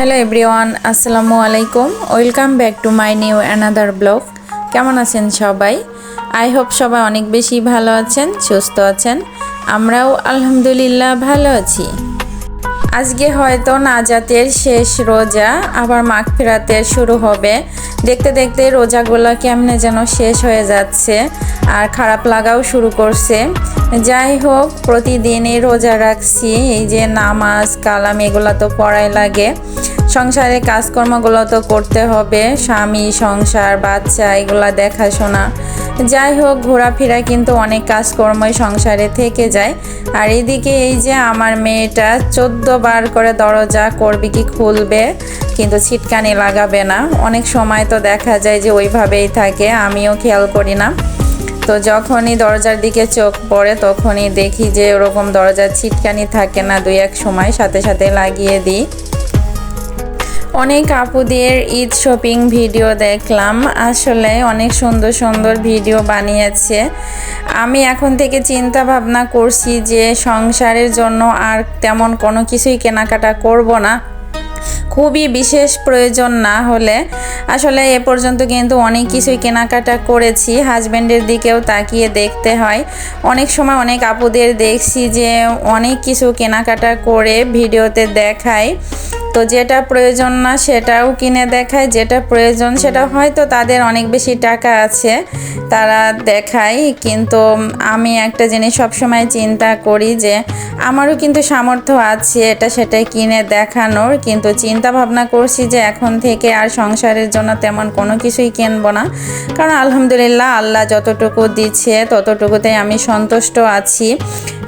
Hello everyone, আসসালামু আলাইকুম। Welcome back to my new another blog. কেমন আছেন সবাই? আই হোপ সবাই অনেক বেশি ভালো আছেন, সুস্থ আছেন। আমরাও আলহামদুলিল্লাহ ভালো আছি। আজকে হয়তো নাজাতের শেষ রোজা, আবার মাঘ ফেরাতের শুরু হবে। দেখতে দেখতে রোজাগুলো কেমনে যেন শেষ হয়ে যাচ্ছে আর খারাপ লাগাও শুরু করছে। যাই হোক, প্রতিদিনই রোজা রাখছি। এই যে নামাজ, কালাম, এগুলো তো পড়াই লাগে। সংসারে কাজকর্মগুলো তো করতে হবে, স্বামী, সংসার, বাচ্চা, এগুলা দেখাশোনা। যাই হোক, ঘোরাফেরা কিন্তু অনেক কাজকর্মই সংসারে থেকে যায়। আর এদিকে এই যে আমার মেয়েটা চোদ্দ বার করে দরজা করবে কি খুলবে, কিন্তু ছিটকানি লাগাবে না। অনেক সময় তো দেখা যায় যে ওইভাবেই থাকে, আমিও খেয়াল করি না। তো যখনই দরজার দিকে চোখ পড়ে, তখনই দেখি যে ওরকম দরজার ছিটকানি থাকে না দুই এক সময়, সাথে সাথে লাগিয়ে দিই। অনেক আপুদের ঈদ শপিং ভিডিও দেখলাম। আসলে অনেক সুন্দর সুন্দর ভিডিও বানিয়েছে। আমি এখন থেকে চিন্তা ভাবনা করছি যে সংসারের জন্য আর তেমন কোনো কিছুই কেনাকাটা করব না। খুবই বিশেষ প্রয়োজন না হলে। আসলে এ পর্যন্ত কিন্তু অনেক কিছুই কেনাকাটা করেছি। হাজব্যান্ডের দিকেও তাকিয়ে দেখতে হয়। অনেক সময় অনেক আপুদের দেখছি যে অনেক কিছু কেনাকাটা করে ভিডিওতে দেখায়। তো যেটা প্রয়োজন না সেটাও কিনে দেখায় যেটা প্রয়োজন সেটা হয়তো তাদের অনেক বেশি টাকা আছে তারা দেখায়। কিন্তু আমি একটা জিনিস সবসময় চিন্তা করি যে আমারও কিন্তু সামর্থ্য আছে এটা সেটা কিনে দেখানোর। কিন্তু চিন্তা ভাবনা করছি যে এখন থেকে আর সংসারের জন্য তেমন কোনো কিছুই কিনবো না। কারণ আলহামদুলিল্লাহ আল্লাহ যতটুকু দিচ্ছে ততটুকুতেই আমি সন্তুষ্ট আছি।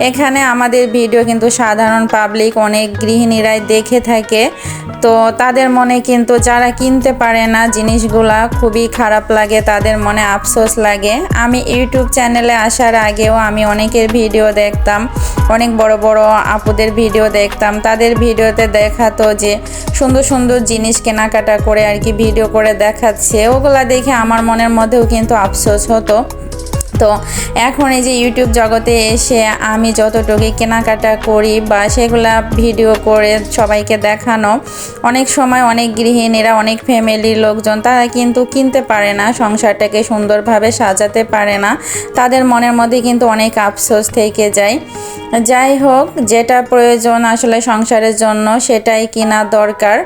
এখানে আমাদের ভিডিও কিন্তু সাধারণ পাবলিক অনেক গৃহিণীরাই দেখে থাকে। তো তাদের মনে কিন্তু যারা কিনতে পারে না জিনিসগুলা খুবই খারাপ লাগে, তাদের মনে আফসোস লাগে। আমি ইউটিউব চ্যানেলে আসার আগেও আমি অনেকের ভিডিও দেখতাম, অনেক বড় বড় আপুদের ভিডিও দেখতাম। তাদের ভিডিওতে দেখাতো যে সুন্দর সুন্দর জিনিস কেনাকাটা করে আর কি ভিডিও করে দেখাচ্ছে। ওগুলা দেখে আমার মনের মধ্যেও কিন্তু আফসোস হতো। তো এখন এই যে ইউটিউব জগতে এসে আমি যতটুকু কেনাকাটা করি বা সেগুলা ভিডিও করে সবাইকে দেখানো, অনেক সময় অনেক গৃহিণীরা, অনেক ফ্যামিলির লোকজন তারা কিন্তু কিনতে পারে না, সংসারটাকে সুন্দরভাবে সাজাতে পারে না। তাদের মনের মধ্যে কিন্তু অনেক আফসোস থেকে যায়। যাই হোক, যেটা প্রয়োজন আসলে সংসারের জন্য সেটাই কেনা দরকার।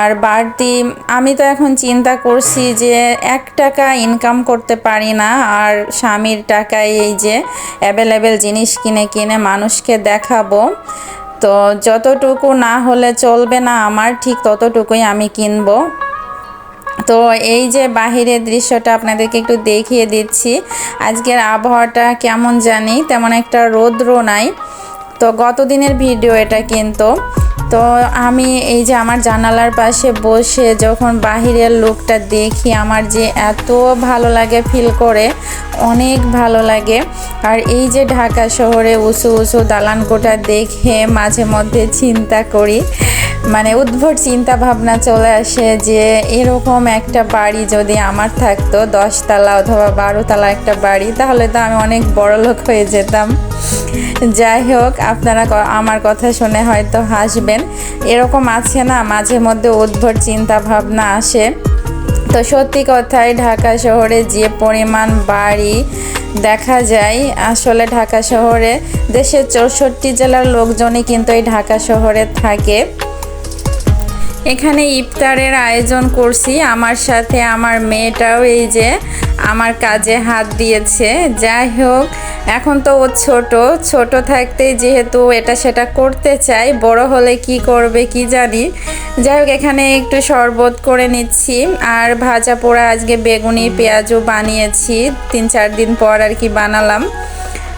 আর বাড়তি, আমি তো এখন চিন্তা করছি যে এক টাকা ইনকাম করতে পারি না, আর স্বামীর টাকায় এই যে অ্যাভেলেবেল জিনিস কিনে কিনে মানুষকে দেখাবো। তো যতটুকু না হলে চলবে না আমার, ঠিক ততটুকুই আমি কিনবো। তো এই যে বাহিরের দৃশ্যটা আপনাদেরকে একটু দেখিয়ে দিচ্ছি। আজকের আবহাওয়াটা কেমন জানি, তেমন একটা রৌদ্র নাই। তো গত দিনের ভিডিও এটা কিন্তু। তো আমি এই যে আমার জানালার পাশে বসে যখন বাহিরের লোকটা দেখি, আমার যে এত ভালো লাগে ফিল করে, অনেক ভালো লাগে। আর এই যে ঢাকা শহরে উঁচু উঁচু দালান কোটা দেখে মাঝে মধ্যে চিন্তা করি মানে উদ্ভট চিন্তা ভাবনা চলে আসে যে এরকম একটা বাড়ি যদি আমার থাকতো, দশতলা অথবা বারোতলা একটা বাড়ি, তাহলে তো আমি অনেক বড় লোক হয়ে যেতাম। যাই হোক, আপনারা আমার কথা শুনে হয়তো হাসবেন। এরকম আছে না, মাঝে মধ্যে উদ্ভট চিন্তা ভাবনা আসে। তো সত্যি কথাই ঢাকা শহরে যে পরিমাণ বাড়ি দেখা যায়, আসলে ঢাকা শহরে দেশের চৌষট্টি জেলার লোকজনই কিন্তু এই ঢাকা শহরে থাকে। এখানে ইফতারের আয়োজন করছি। আমার সাথে আমার মেয়েটাও এই যে আমার কাজে হাত দিয়েছে। যাই হোক, এখন তো ও ছোট। ছোট থাকতে যেহেতু এটা সেটা করতে চাই, বড় হলে কি করবে কি জানি। যাই হোক, এখানে একটু শরবত করে নিচ্ছি। আর ভাজা পোড়া আজকে বেগুনি পেঁয়াজও বানিয়েছি। তিন চার দিন পর আর কি বানালাম।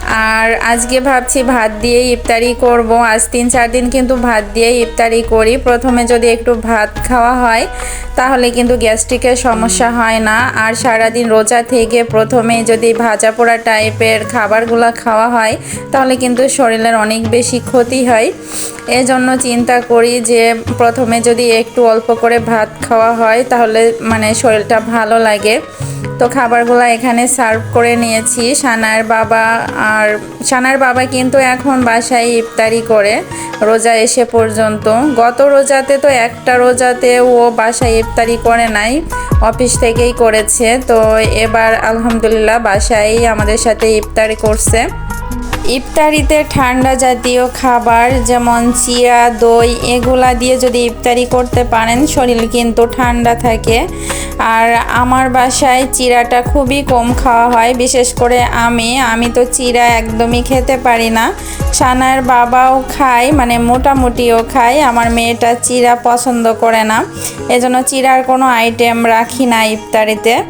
আর আজকে ভাবছি ভাত দিয়ে ইফতারি করব। আজ তিন চার দিন কিন্তু ভাত দিয়ে ইফতারি করি। প্রথমে যদি একটু ভাত খাওয়া হয়, তাহলে কিন্তু গ্যাস্ট্রিকের সমস্যা হয় না। আর সারাদিন রোজা থেকে প্রথমে যদি ভাজা পোড়া টাইপের খাবারগুলো খাওয়া হয়, তাহলে কিন্তু শরীরের অনেক বেশি ক্ষতি হয়। এজন্য চিন্তা করি যে, প্রথমে যদি একটু অল্প করে ভাত খাওয়া হয়, তাহলে মানে শরীরটা ভালো লাগে। তো খাবারগুলো এখানে সার্ভ করে নিয়েছি। সানার বাবা আর সানার বাবা কিন্তু এখন বাসায় ইফতারি করে, রোজা এসে পর্যন্ত। গত রোজাতে তো একটা রোজাতে ও বাসায় ইফতারি করে নাই, অফিস থেকেই করেছে। তো এবার আলহামদুলিল্লাহ বাসায় আমাদের সাথে ইফতারি করছে। ইফতারিতে ঠান্ডা জাতীয় খাবার যেমন চিয়া, দই, এগুলা দিয়ে যদি ইফতারি করতে পারেন, শরীর কিন্তু ঠান্ডা থাকে। আর আমার বাসায় চিরাটা খুবই কম খাওয়া হয়, বিশেষ করে আমি। আমি তো চিরা একদমই খেতে পারি না। সানার বাবাও খায় মানে মোটামুটিও খায়। আমার মেয়েটা চিরা পছন্দ করে না। এজন্য চিরার কোনো আইটেম রাখি না ইফতারিতে।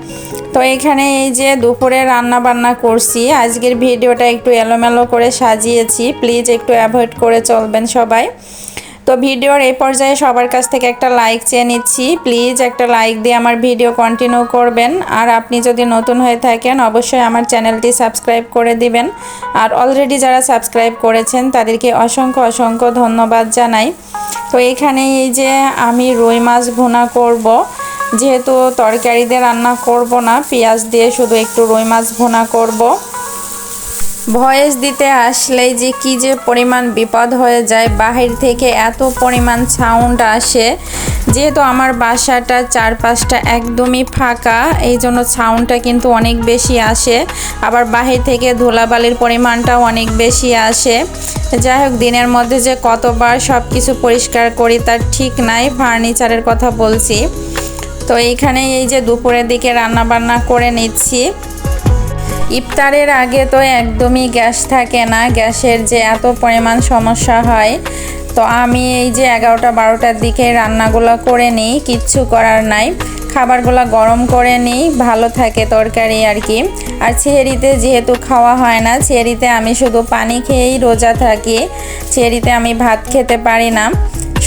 তো এখানে এই যে দুপুরে রান্না বান্না করছি, আজকের ভিডিওটা একটু এলোমেলো করে সাজিয়েছি প্লিজ একটু অ্যাভয়েড করে চলবেন সবাই। তো ভিডিওর এই পর্যায়ে সবার কাছ থেকে একটা লাইক চেয়ে নিচ্ছি প্লিজ একটা লাইক দিয়ে আমার ভিডিও কন্টিনিউ করবেন। আর আপনি যদি নতুন হয়ে থাকেন, অবশ্যই আমার চ্যানেলটি সাবস্ক্রাইব করে দিবেন। আর অলরেডি যারা সাবস্ক্রাইব করেছেন, তাদেরকে অসংখ্য অসংখ্য ধন্যবাদ জানাই। তো এখানে এই যে আমি রুই মাছ ভুনা করব। যেহেতু তরকারিতে রান্না করব না, পেঁয়াজ দিয়ে শুধু একটু রুই মাছ ভুনা করব। ভয়েস দিতে আসলেই যে কি যে পরিমাণ বিপদ হয়ে যায়, বাহির থেকে এত পরিমাণ সাউন্ড আসে। যেহেতু আমার বাসাটা চারপাশটা একদমই ফাঁকা এই জন্য সাউন্ডটা কিন্তু অনেক বেশি আসে। আবার বাহির থেকে ধুলাবালির পরিমাণটাও অনেক বেশি আসে। যাই হোক, দিনের মধ্যে যে কতবার সব কিছু পরিষ্কার করি তার ঠিক নাই ফার্নিচারের কথা বলছি। তো এইখানে এই যে দুপুরের দিকে রান্না বান্না করে নিচ্ছি। ইফতারের আগে তো একদমই গ্যাস থাকে না, গ্যাসের যে এত পরিমাণ সমস্যা হয়। তো আমি এই যে এগারোটা বারোটার দিকে রান্নাগুলো করে নিই, কিচ্ছু করার নাই। খাবারগুলো গরম করে নিই, ভালো থাকে তরকারি আর কি। আর ছেড়িতে যেহেতু খাওয়া হয় না, ছেড়িতে আমি শুধু পানি খেয়েই রোজা থাকি। ছেড়িতে আমি ভাত খেতে পারি না।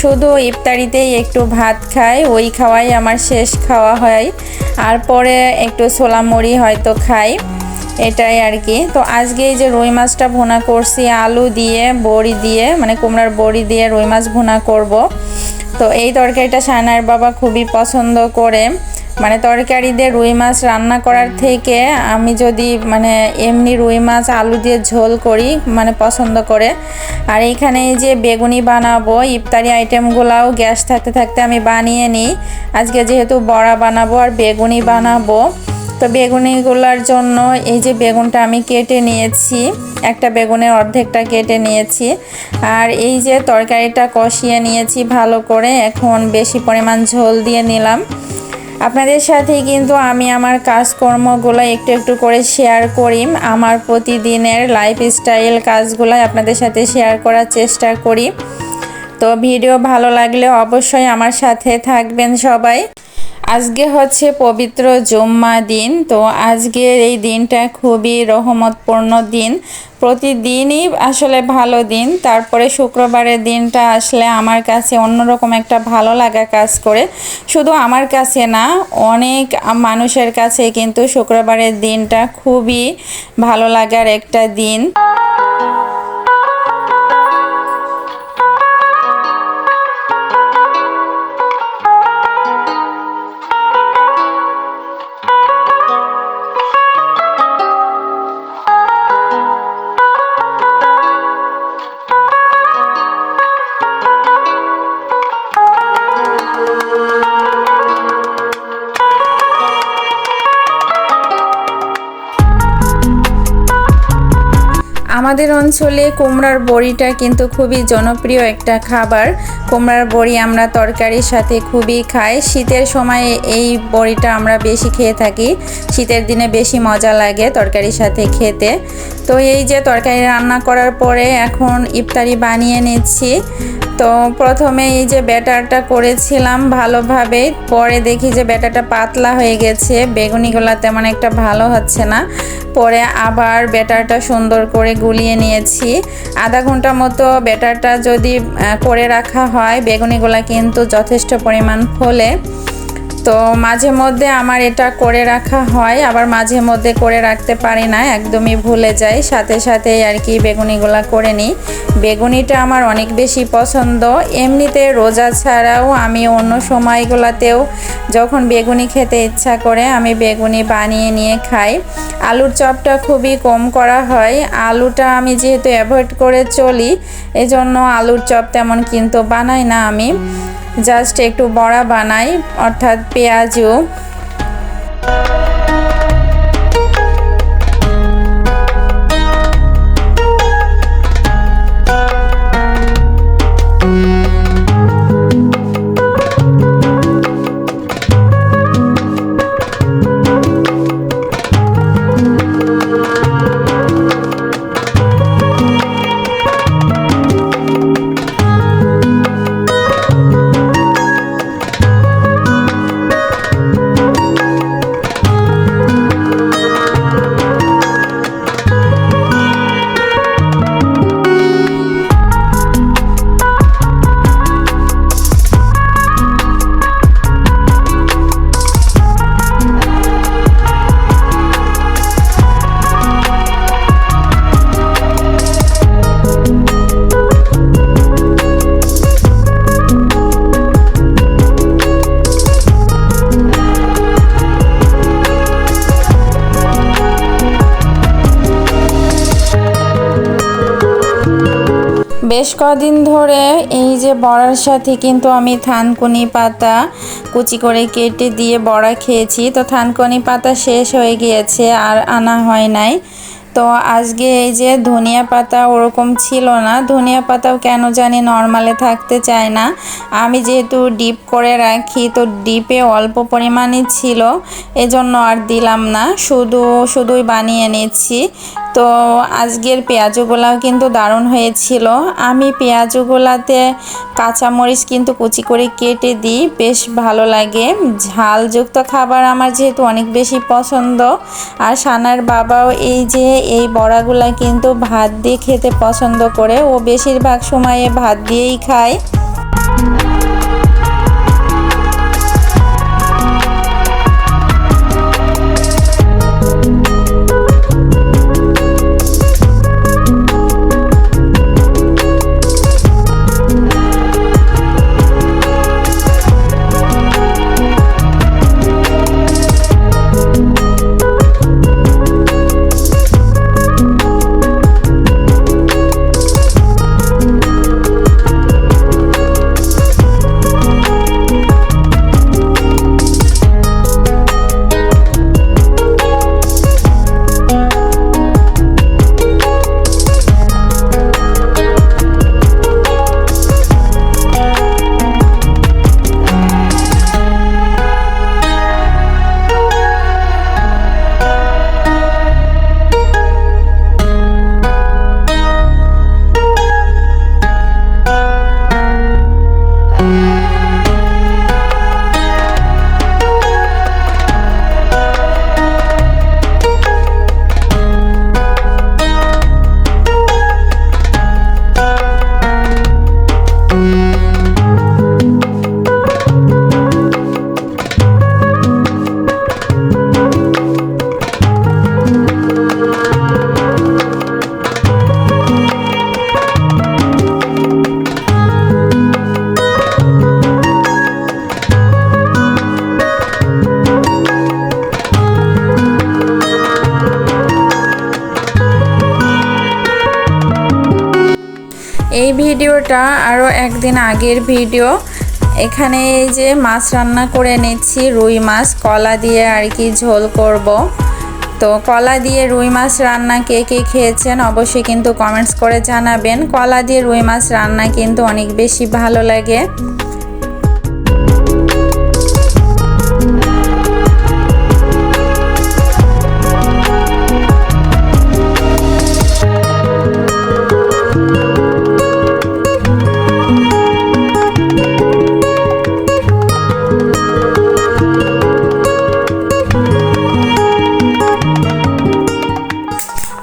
শুধু ইফতারিতেই একটু ভাত খাই, ওই খাওয়াই আমার শেষ খাওয়া হয়। আর পরে একটু মুড়ি হয়তো খাই, এটাই আর কি। তো আজকে এই যে রুই মাছটা ভুনা করছি, আলু দিয়ে, বড়ি দিয়ে মানে কুমড়ার বড়ি দিয়ে রুই মাছ ভুনা করব। তো এই তরকারিটা সানার বাবা খুবই পছন্দ করে। মানে তরকারি দিয়ে রুই মাছ রান্না করার থেকে আমি যদি মানে এমনি রুই মাছ আলু দিয়ে ঝোল করি মানে পছন্দ করে। আর এইখানে এই যে বেগুনি বানাবো ইফতারি আইটেমগুলাও গ্যাস থাকতে থাকতে আমি বানিয়ে নিই। আজকে যেহেতু বড়া বানাবো আর বেগুনি বানাবো তো বেগুনিগুলোর জন্য এই যে বেগুনটা আমি কেটে নিয়েছি একটা বেগুনের অর্ধেকটা কেটে নিয়েছি। আর এই যে তরকারিটা কষিয়ে নিয়েছি ভালো করে এখন বেশি পরিমাণ ঝোল দিয়ে নিলাম। আপনাদের সাথে কিন্তু আমি আমার কাজকর্মগুলো একটু একটু করে শেয়ার করি। আমার প্রতিদিনের লাইফস্টাইল কাজগুলো আপনাদের সাথে শেয়ার করার চেষ্টা করি। তো ভিডিও ভালো লাগলে অবশ্যই আমার সাথে থাকবেন সবাই। আজকে হচ্ছে পবিত্র জুম্মা দিন, তো আজকের এই দিনটা খুবই রহমতপূর্ণ দিন। প্রতিদিনই আসলে ভালো দিন, তারপরে শুক্রবারের দিনটা আসলে আমার কাছে অন্যরকম একটা ভালো লাগা কাজ করে। শুধু আমার কাছে না, অনেক মানুষের কাছে কিন্তু শুক্রবারের দিনটা খুবই ভালো লাগার একটা দিন। আমাদের অঞ্চলে কুমড়ার বড়িটা কিন্তু খুবই জনপ্রিয় একটা খাবার। কুমড়ার বড়ি আমরা তরকারির সাথে খুবই খাই। শীতের সময় এই বড়িটা আমরা বেশি খেয়ে থাকি। শীতের দিনে বেশি মজা লাগে তরকারির সাথে খেতে। তো এই যে তরকারি রান্না করার পরে এখন ইফতারি বানিয়ে নিচ্ছি। তো প্রথমে এই যে ব্যাটারটা করেছিলাম ভালোভাবে, পরে দেখি যে ব্যাটারটা পাতলা হয়ে গেছে, বেগুনিগুলো তেমন একটা ভালো হচ্ছে না। পরে আবার ব্যাটারটা সুন্দর করে গুলিয়ে নিয়েছি। আধা ঘণ্টা মতো ব্যাটারটা যদি করে রাখা হয়, বেগুনিগুলা কিন্তু যথেষ্ট পরিমাণ ফলে তো মাঝে মধ্যে আমার এটা করে রাখা হয়, আবার মাঝে মধ্যে করে রাখতে পারি না, একদমই ভুলে যাই। সাথে সাথে আর কি বেগুনিগুলা করে নিই। বেগুনিটা আমার অনেক বেশি পছন্দ। এমনিতে রোজা ছাড়াও আমি অন্য সময়গুলোতেও যখন বেগুনি খেতে ইচ্ছা করে, আমি বেগুনি বানিয়ে নিয়ে খাই। আলুর চপটা খুবই কম করা হয়। আলুটা আমি যেহেতু অ্যাভয়েড করে চলি, এজন্য আলুর চপ তেমন কিন্তু বানাই না আমি। জাস্ট একটু বড়া বানাই অর্থাৎ পেঁয়াজও। কদিন ধরে এই যে বড়ার সাথে কিন্তু আমি থানকুনি পাতা কুচি করে কেটে দিয়ে বড়া খেয়েছি। তো থানকুনি পাতা শেষ হয়ে গিয়েছে আর আনা হয় নাই। তো আজকে এই যে ধনিয়া পাতা ওরকম ছিল না, ধনিয়া পাতাও কেন জানি নর্মালে থাকতে চায় না। আমি যেহেতু ডিপ করে রাখি, তো ডিপে অল্প পরিমাণে ছিল, এজন্য আর দিলাম না, শুধু, শুধুই বানিয়ে নিচ্ছি। তো আজকের পেঁয়াজগুলাও কিন্তু দারুণ হয়েছিল। আমি পেঁয়াজগুলাতে কাঁচামরিচ কিন্তু কুচি করে কেটে দিই, বেশ ভালো লাগে। ঝালযুক্ত খাবার আমার যেহেতু অনেক বেশি পছন্দ। আর সানার বাবাও এই যে এই বড়াগুলা কিন্তু ভাত দিয়ে খেতে পছন্দ করে। ও বেশিরভাগ সময়ে ভাত দিয়েই খায়। ভিডিওটা আরও একদিন আগের ভিডিও। এখানে এই যে মাছ রান্না করে নিচ্ছি, রুই মাছ, কলা দিয়ে আর কি ঝোল করব। তো কলা দিয়ে রুই মাছ রান্না কে কে খেয়েছেন অবশ্যই কিন্তু কমেন্টস করে জানাবেন। কলা দিয়ে রুই মাছ রান্না কিন্তু অনেক বেশি ভালো লাগে।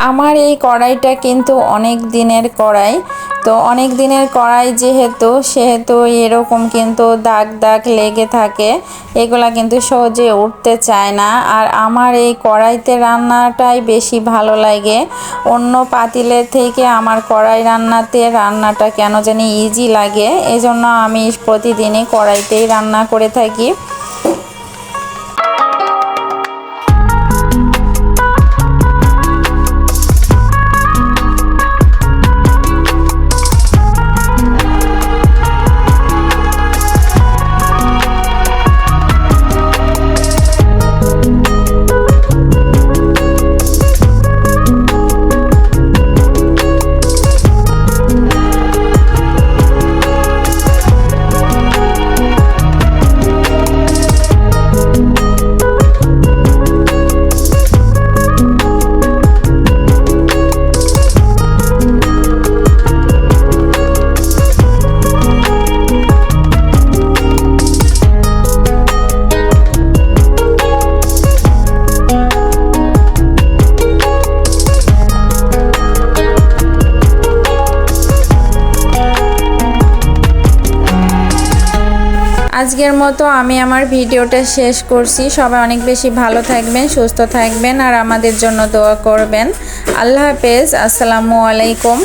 আমার এই কড়াইটা কিন্তু অনেক দিনের কড়াই। তো অনেক দিনের কড়াই যেহেতু, সেহেতু এরকম কিন্তু দাগ দাগ লেগে থাকে। এগুলা কিন্তু সহজে উঠতে চায় না। আর আমার এই কড়াইতে রান্নাটাই বেশি ভালো লাগে। অন্য পাতিলের থেকে আমার কড়াই রান্নাতে রান্নাটা কেন জানি ইজি লাগে। এজন্য আমি প্রতিদিনই কড়াইতেই রান্না করে থাকি। মতো আমি আমার ভিডিওটা শেষ করছি। সবাই অনেক বেশি ভালো থাকবেন, সুস্থ থাকবেন আর আমাদের জন্য দোয়া করবেন। আল্লাহ হাফেজ, আসসালামু আলাইকুম।